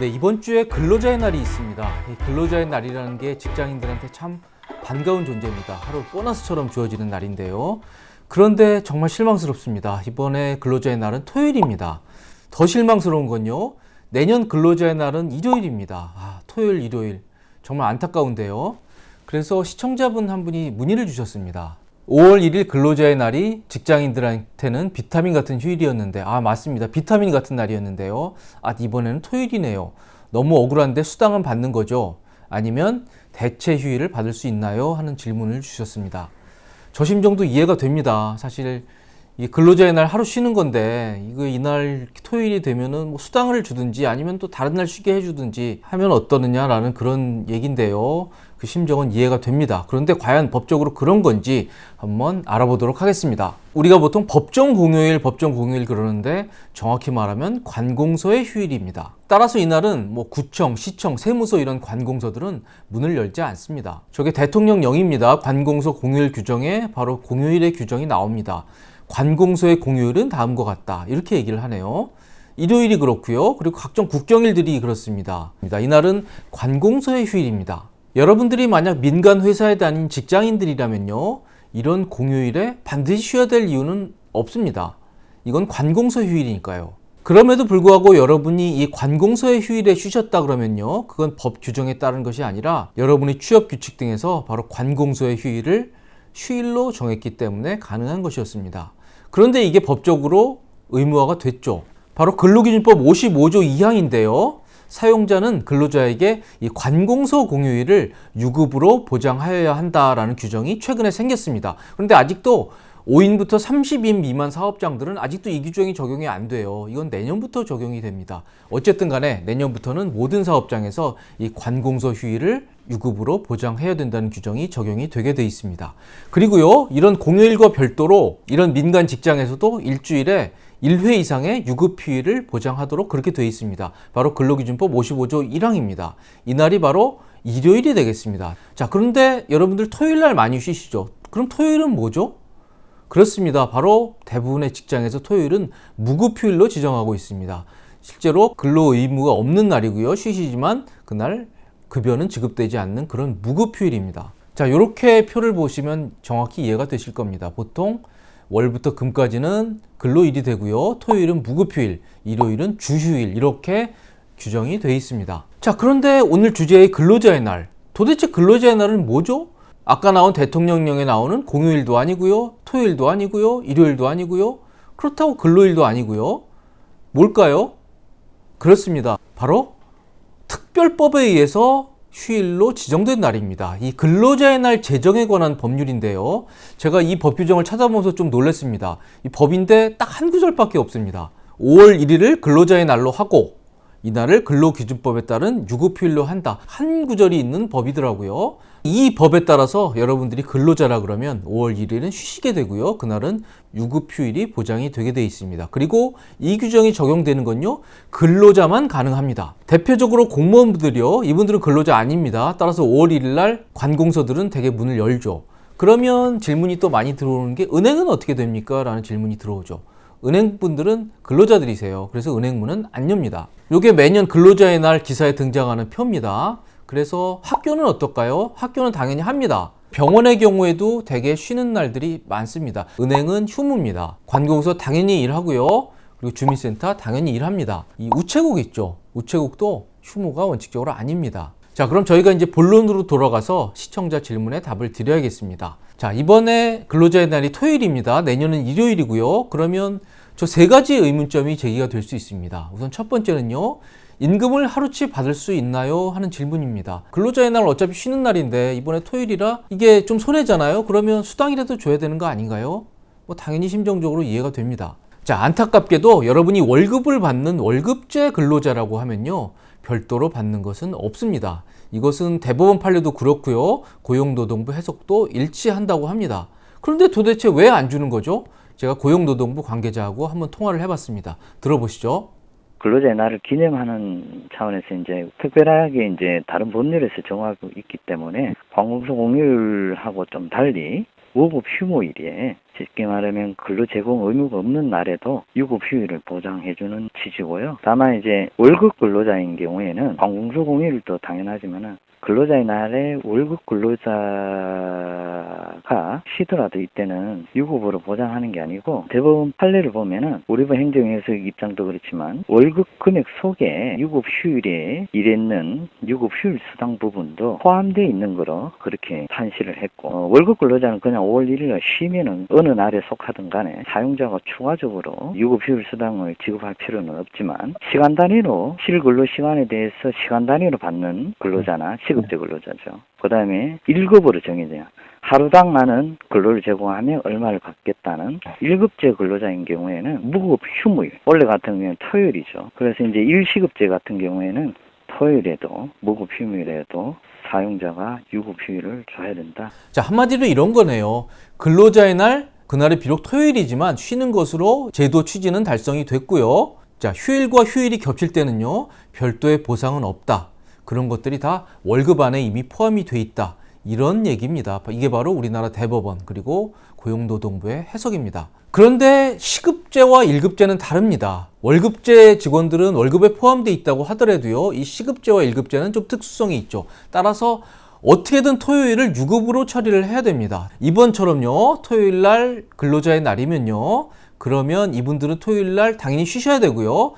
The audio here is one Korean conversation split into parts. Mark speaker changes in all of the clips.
Speaker 1: 네, 이번 주에 근로자의 날이 있습니다. 이 근로자의 날이라는 게 직장인들한테 참 반가운 존재입니다. 하루 보너스처럼 주어지는 날인데요. 그런데 정말 실망스럽습니다. 이번에 근로자의 날은 토요일입니다. 더 실망스러운 건요. 내년 근로자의 날은 일요일입니다. 아, 토요일, 일요일. 정말 안타까운데요. 그래서 시청자분 한 분이 문의를 주셨습니다. 5월 1일 근로자의 날이 직장인들한테는 비타민 같은 휴일이었는데, 아, 맞습니다. 비타민 같은 날이었는데요. 아, 이번에는 토요일이네요. 너무 억울한데 수당은 받는 거죠? 아니면 대체 휴일을 받을 수 있나요? 하는 질문을 주셨습니다. 저 심정도 이해가 됩니다. 사실 이 근로자의 날 하루 쉬는 건데 이거 이날 토요일이 되면은 뭐 수당을 주든지 아니면 또 다른 날 쉬게 해주든지 하면 어떠느냐라는 그런 얘긴데요. 그 심정은 이해가 됩니다. 그런데 과연 법적으로 그런 건지 한번 알아보도록 하겠습니다. 우리가 보통 법정 공휴일, 법정 공휴일 그러는데 정확히 말하면 관공서의 휴일입니다. 따라서 이날은 뭐 구청, 시청, 세무서 이런 관공서들은 문을 열지 않습니다. 저게 대통령령입니다. 관공서 공휴일 규정에 바로 공휴일의 규정이 나옵니다. 관공서의 공휴일은 다음과 같다. 이렇게 얘기를 하네요. 일요일이 그렇고요. 그리고 각종 국경일들이 그렇습니다. 이날은 관공서의 휴일입니다. 여러분들이 만약 민간 회사에 다닌 직장인들이라면요. 이런 공휴일에 반드시 쉬어야 될 이유는 없습니다. 이건 관공서 휴일이니까요. 그럼에도 불구하고 여러분이 이 관공서의 휴일에 쉬셨다 그러면요. 그건 법 규정에 따른 것이 아니라 여러분이 취업 규칙 등에서 바로 관공서의 휴일을 휴일로 정했기 때문에 가능한 것이었습니다. 그런데 이게 법적으로 의무화가 됐죠. 바로 근로기준법 55조 2항인데요. 사용자는 근로자에게 이 관공서 공휴일을 유급으로 보장하여야 한다라는 규정이 최근에 생겼습니다. 그런데 아직도 5인부터 30인 미만 사업장들은 아직도 이 규정이 적용이 안 돼요. 이건 내년부터 적용이 됩니다. 어쨌든 간에 내년부터는 모든 사업장에서 이 관공서 휴일을 유급으로 보장해야 된다는 규정이 적용이 되게 돼 있습니다. 그리고요, 이런 공휴일과 별도로 이런 민간 직장에서도 일주일에 1회 이상의 유급 휴일을 보장하도록 그렇게 되어 있습니다. 바로 근로기준법 55조 1항입니다. 이날이 바로 일요일이 되겠습니다. 자, 그런데 여러분들 토요일 날 많이 쉬시죠? 그럼 토요일은 뭐죠? 그렇습니다. 바로 대부분의 직장에서 토요일은 무급 휴일로 지정하고 있습니다. 실제로 근로 의무가 없는 날이고요. 쉬시지만 그날 급여는 지급되지 않는 그런 무급 휴일입니다. 자, 이렇게 표를 보시면 정확히 이해가 되실 겁니다. 보통 월부터 금까지는 근로일이 되고요. 토요일은 무급휴일, 일요일은 주휴일 이렇게 규정이 되어 있습니다. 자, 그런데 오늘 주제의 근로자의 날. 도대체 근로자의 날은 뭐죠? 아까 나온 대통령령에 나오는 공휴일도 아니고요. 토요일도 아니고요. 일요일도 아니고요. 그렇다고 근로일도 아니고요. 뭘까요? 그렇습니다. 바로 특별법에 의해서 휴일로 지정된 날입니다. 이 근로자의 날 제정에 관한 법률인데요. 제가 이 법 규정을 찾아보면서 좀 놀랐습니다. 이 법인데 딱 한 구절밖에 없습니다. 5월 1일을 근로자의 날로 하고 이날을 근로기준법에 따른 유급휴일로 한다. 한 구절이 있는 법이더라고요. 이 법에 따라서 여러분들이 근로자라 그러면 5월 1일은 쉬시게 되고요. 그날은 유급휴일이 보장이 되게 돼 있습니다. 그리고 이 규정이 적용되는 건요. 근로자만 가능합니다. 대표적으로 공무원분들이요. 이분들은 근로자 아닙니다. 따라서 5월 1일 날 관공서들은 대개 문을 열죠. 그러면 질문이 또 많이 들어오는 게 은행은 어떻게 됩니까? 라는 질문이 들어오죠. 은행분들은 근로자들이세요. 그래서 은행문은 안 엽니다. 이게 매년 근로자의 날 기사에 등장하는 표입니다. 그래서 학교는 어떨까요? 학교는 당연히 합니다. 병원의 경우에도 대개 쉬는 날들이 많습니다. 은행은 휴무입니다. 관공서 당연히 일하고요. 그리고 주민센터 당연히 일합니다. 이 우체국 있죠. 우체국도 휴무가 원칙적으로 아닙니다. 자, 그럼 저희가 이제 본론으로 돌아가서 시청자 질문에 답을 드려야겠습니다. 자, 이번에 근로자의 날이 토요일입니다. 내년은 일요일이고요. 그러면 저 세 가지 의문점이 제기가 될 수 있습니다. 우선 첫 번째는요. 임금을 하루치 받을 수 있나요? 하는 질문입니다. 근로자의 날 어차피 쉬는 날인데 이번에 토요일이라 이게 좀 손해잖아요. 그러면 수당이라도 줘야 되는 거 아닌가요? 뭐 당연히 심정적으로 이해가 됩니다. 자, 안타깝게도 여러분이 월급을 받는 월급제 근로자라고 하면요. 별도로 받는 것은 없습니다. 이것은 대법원 판례도 그렇고요. 고용노동부 해석도 일치한다고 합니다. 그런데 도대체 왜 안 주는 거죠? 제가 고용노동부 관계자하고 한번 통화를 해봤습니다. 들어보시죠.
Speaker 2: 근로자의 날을 기념하는 차원에서 이제 특별하게 이제 다른 법률에서 정하고 있기 때문에 관공서 공휴일하고 좀 달리 월급 휴무일에 쉽게 말하면 근로 제공 의무가 없는 날에도 유급 휴일을 보장해주는 취지고요. 다만 이제 월급 근로자인 경우에는 관공서 공휴일도 당연하지만은 근로자의 날에 월급 근로자가 쉬더라도 이때는 유급으로 보장하는 게 아니고 대법원 판례를 보면은 우리 법 행정해석 입장도 그렇지만 월급 금액 속에 유급 휴일에 일했는 유급 휴일 수당 부분도 포함되어 있는 거로 그렇게 판시를 했고 어, 월급 근로자는 그냥 5월 1일날 쉬면은 어느 날에 속하든 간에 사용자가 추가적으로 유급 휴일 수당을 지급할 필요는 없지만 시간 단위로 실근로 시간에 대해서 시간 단위로 받는 근로자나 시급제 근로자죠. 그 다음에 1급으로 정해져요. 하루당만은 근로를 제공하면 얼마를 받겠다는 1급제 근로자인 경우에는 무급 휴무일, 원래 같은 경우에는 토요일이죠. 그래서 이제 1시급제 같은 경우에는 토요일에도 무급 휴무일에도 사용자가 유급 휴일을 줘야 된다.
Speaker 1: 자, 한마디로 이런 거네요. 근로자의 날, 그날이 비록 토요일이지만 쉬는 것으로 제도 취지는 달성이 됐고요. 자, 휴일과 휴일이 겹칠 때는요, 별도의 보상은 없다. 그런 것들이 다 월급 안에 이미 포함이 돼 있다. 이런 얘기입니다. 이게 바로 우리나라 대법원 그리고 고용노동부의 해석입니다. 그런데 시급제와 1급제는 다릅니다. 월급제 직원들은 월급에 포함되어 있다고 하더라도요, 이 시급제와 1급제는 좀 특수성이 있죠. 따라서 어떻게든 토요일을 유급으로 처리를 해야 됩니다. 이번처럼요, 토요일 날 근로자의 날이면요, 그러면 이분들은 토요일 날 당연히 쉬셔야 되고요.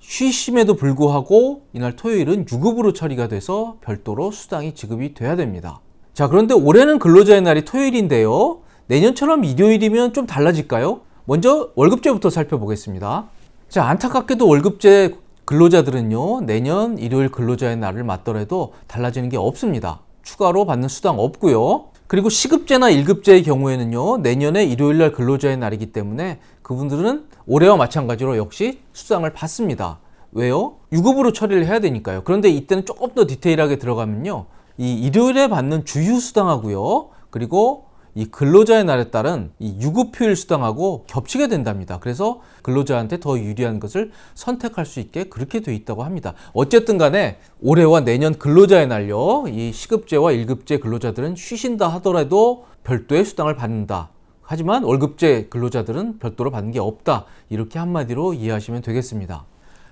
Speaker 1: 쉬심에도 불구하고 이날 토요일은 유급으로 처리가 돼서 별도로 수당이 지급이 돼야 됩니다. 자, 그런데 올해는 근로자의 날이 토요일인데요. 내년처럼 일요일이면 좀 달라질까요? 먼저 월급제부터 살펴보겠습니다. 자, 안타깝게도 월급제 근로자들은요, 내년 일요일 근로자의 날을 맞더라도 달라지는 게 없습니다. 추가로 받는 수당 없고요. 그리고 시급제나 1급제의 경우에는요, 내년에 일요일 날 근로자의 날이기 때문에 그분들은 올해와 마찬가지로 역시 수당을 받습니다. 왜요? 유급으로 처리를 해야 되니까요. 그런데 이때는 조금 더 디테일하게 들어가면요, 이 일요일에 받는 주휴 수당하고요, 그리고 이 근로자의 날에 따른 이 유급휴일 수당하고 겹치게 된답니다. 그래서 근로자한테 더 유리한 것을 선택할 수 있게 그렇게 돼 있다고 합니다. 어쨌든 간에 올해와 내년 근로자의 날요, 이 시급제와 1급제 근로자들은 쉬신다 하더라도 별도의 수당을 받는다. 하지만 월급제 근로자들은 별도로 받는 게 없다. 이렇게 한마디로 이해하시면 되겠습니다.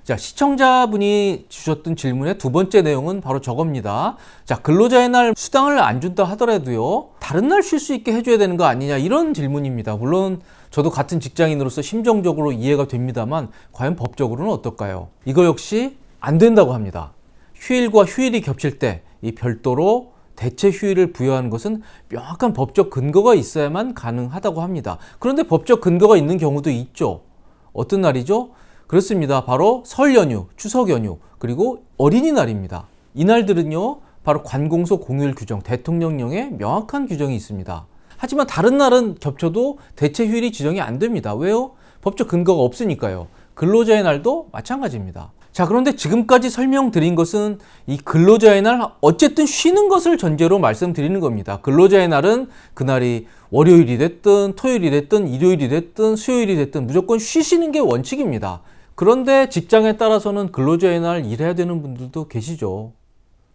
Speaker 1: 자, 시청자분이 주셨던 질문의 두 번째 내용은 바로 저겁니다. 자, 근로자의 날 수당을 안 준다 하더라도요, 다른 날 쉴 수 있게 해줘야 되는 거 아니냐, 이런 질문입니다. 물론, 저도 같은 직장인으로서 심정적으로 이해가 됩니다만, 과연 법적으로는 어떨까요? 이거 역시 안 된다고 합니다. 휴일과 휴일이 겹칠 때, 이 별도로 대체 휴일을 부여하는 것은 명확한 법적 근거가 있어야만 가능하다고 합니다. 그런데 법적 근거가 있는 경우도 있죠. 어떤 날이죠? 그렇습니다. 바로 설 연휴, 추석 연휴, 그리고 어린이날입니다. 이날들은요, 바로 관공서 공휴일 규정, 대통령령에 명확한 규정이 있습니다. 하지만 다른 날은 겹쳐도 대체 휴일이 지정이 안 됩니다. 왜요? 법적 근거가 없으니까요. 근로자의 날도 마찬가지입니다. 자, 그런데 지금까지 설명드린 것은 이 근로자의 날 어쨌든 쉬는 것을 전제로 말씀드리는 겁니다. 근로자의 날은 그날이 월요일이 됐든 토요일이 됐든 일요일이 됐든 수요일이 됐든 무조건 쉬시는 게 원칙입니다. 그런데 직장에 따라서는 근로자의 날 일해야 되는 분들도 계시죠.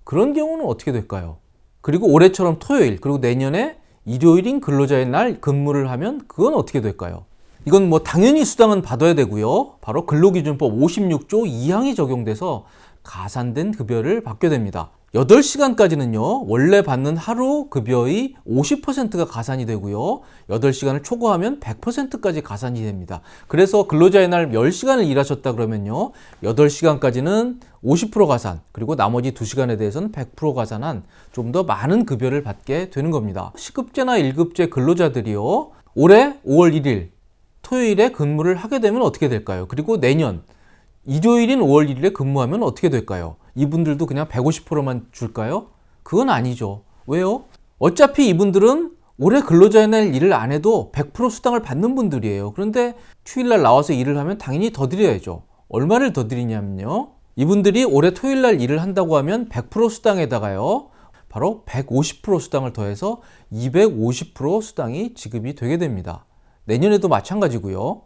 Speaker 1: 그런 경우는 어떻게 될까요? 그리고 올해처럼 토요일, 그리고 내년에 일요일인 근로자의 날 근무를 하면 그건 어떻게 될까요? 이건 뭐 당연히 수당은 받아야 되고요. 바로 근로기준법 56조 2항이 적용돼서 가산된 급여를 받게 됩니다. 8시간까지는요, 원래 받는 하루 급여의 50%가 가산이 되고요. 8시간을 초과하면 100%까지 가산이 됩니다. 그래서 근로자의 날 10시간을 일하셨다 그러면요, 8시간까지는 50% 가산, 그리고 나머지 2시간에 대해서는 100% 가산한 좀 더 많은 급여를 받게 되는 겁니다. 시급제나 1급제 근로자들이요, 올해 5월 1일 토요일에 근무를 하게 되면 어떻게 될까요? 그리고 내년 일요일인 5월 1일에 근무하면 어떻게 될까요? 이분들도 그냥 150%만 줄까요? 그건 아니죠. 왜요? 어차피 이분들은 올해 근로자의 날 일을 안 해도 100% 수당을 받는 분들이에요. 그런데 휴일날 나와서 일을 하면 당연히 더 드려야죠. 얼마를 더 드리냐면요. 이분들이 올해 토요일 날 일을 한다고 하면 100% 수당에다가요. 바로 150% 수당을 더해서 250% 수당이 지급이 되게 됩니다. 내년에도 마찬가지고요.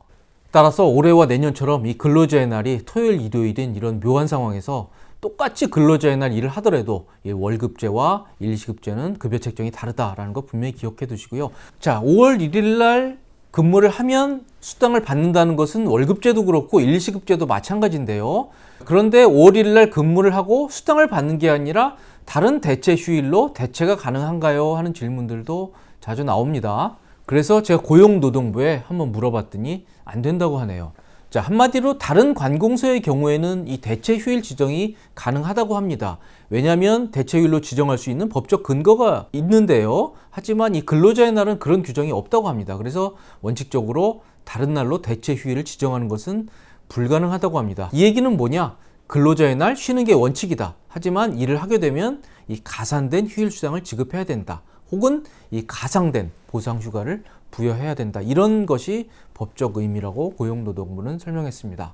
Speaker 1: 따라서 올해와 내년처럼 이 근로자의 날이 토요일, 일요일인 이런 묘한 상황에서 똑같이 근로자의 날 일을 하더라도 이 월급제와 일시급제는 급여 책정이 다르다라는 거 분명히 기억해 두시고요. 자, 5월 1일 날 근무를 하면 수당을 받는다는 것은 월급제도 그렇고 일시급제도 마찬가지인데요. 그런데 5월 1일 날 근무를 하고 수당을 받는 게 아니라 다른 대체 휴일로 대체가 가능한가요? 하는 질문들도 자주 나옵니다. 그래서 제가 고용노동부에 한번 물어봤더니 안 된다고 하네요. 자, 한마디로 다른 관공서의 경우에는 이 대체 휴일 지정이 가능하다고 합니다. 왜냐하면 대체 휴일로 지정할 수 있는 법적 근거가 있는데요. 하지만 이 근로자의 날은 그런 규정이 없다고 합니다. 그래서 원칙적으로 다른 날로 대체 휴일을 지정하는 것은 불가능하다고 합니다. 이 얘기는 뭐냐? 근로자의 날 쉬는 게 원칙이다. 하지만 일을 하게 되면 이 가산된 휴일 수당을 지급해야 된다. 혹은 이 가상된 보상 휴가를 부여해야 된다. 이런 것이 법적 의미라고 고용노동부는 설명했습니다.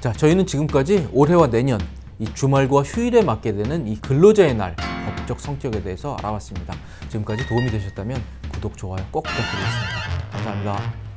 Speaker 1: 자, 저희는 지금까지 올해와 내년 이 주말과 휴일에 맞게 되는 이 근로자의 날 법적 성격에 대해서 알아봤습니다. 지금까지 도움이 되셨다면 구독, 좋아요 꼭 부탁드리겠습니다. 감사합니다.